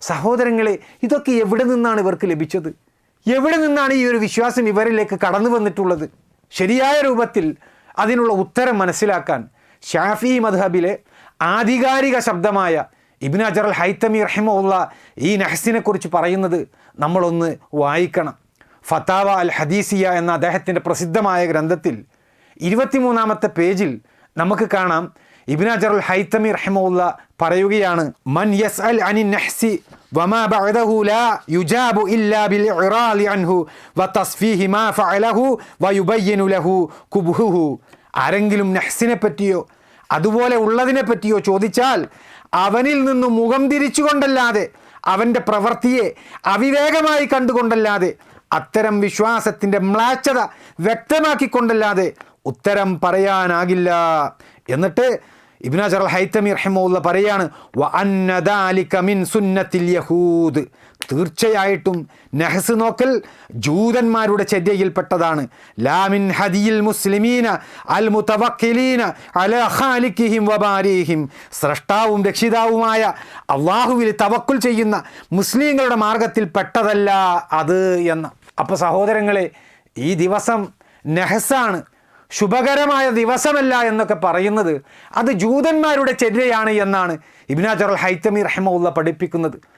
സഹോദരങ്ങളെ ഇതൊക്കെ എവിടെ നിന്നാണ് ഇവർക്ക് ലഭിച്ചത്? എവിടെ നിന്നാണ് ഈ ഒരു വിശ്വാസം ഇവരിലേക്ക് കടന്നു വന്നിട്ടുള്ളത്? ശരിയായ രൂപത്തിൽ അതിനുള്ള ഉത്തരം മനസ്സിലാക്കാൻ ഷാഫി മദ്ഹബിലെ ആധികാരിക ശബ്ദമായ ഇബിൻ അജർ അൽ ഹൈത്തമി റഹിമുള്ള ഈ നഹസിനെ കുറിച്ച് പറയുന്നത് നമ്മളൊന്ന് വായിക്കണം. ഫത്താവ അൽ ഹദീസിയ എന്ന അദ്ദേഹത്തിന്റെ പ്രസിദ്ധമായ ഗ്രന്ഥത്തിൽ ഇരുപത്തിമൂന്നാമത്തെ പേജിൽ നമുക്ക് കാണാം ഇബിൻ അജർ അൽ ഹൈത്തമി റഹിമുള്ള പറയുകയാണ് മൻ യസ് അൽ അനി നഹ്സി وما بعده لا يجاب إلا بالإعراض عنه وتصفيه ما فعله ويبين له كبهه ആരെങ്കിലും നഹ്സിനെ പറ്റിയോ അതുപോലെ ഉള്ളതിനെ പറ്റിയോ ചോദിച്ചാൽ അവനിൽ നിന്ന് മുഖം തിരിച്ചുകൊണ്ടല്ലാതെ അവൻ്റെ പ്രവൃത്തിയെ അവിവേകമായി കണ്ടുകൊണ്ടല്ലാതെ അത്തരം വിശ്വാസത്തിൻ്റെ മ്ലാച്ചത വ്യക്തമാക്കിക്കൊണ്ടല്ലാതെ ഉത്തരം പറയാനാകില്ല എന്നിട്ട് ഇബ്നാജർ അൽ ഹൈത്തമി റഹിമുള്ള പറയാണ് "വ അന്ന ദാലിക മിൻ സുന്നത്തിൽ യഹൂദ്. തീർച്ചയായിട്ടും നെഹസ് നോക്കൽ ജൂതന്മാരുടെ ചര്യയിൽപ്പെട്ടതാണ്. ലാമിൻ ഹദിയിൽ മുസ്ലിമീന അൽ മുതവക്കിലീന അലഹാലിക്കിഹിം വബാലിഹിം സ്രഷ്ടാവും രക്ഷിതാവുമായ അള്ളാഹുവിൽ തവക്കുൽ ചെയ്യുന്ന മുസ്ലിങ്ങളുടെ മാർഗത്തിൽ പെട്ടതല്ല അത് എന്ന്. അപ്പോൾ സഹോദരങ്ങളെ ഈ ദിവസം നെഹസാണ് ശുഭകരമായ ദിവസമല്ല എന്നൊക്കെ പറയുന്നത് അത് ജൂതന്മാരുടെ ചര്യയാണ് എന്നാണ് ഇബ്നാജർ ഹൈത്തമി റഹ്മുള്ള പഠിപ്പിക്കുന്നത്.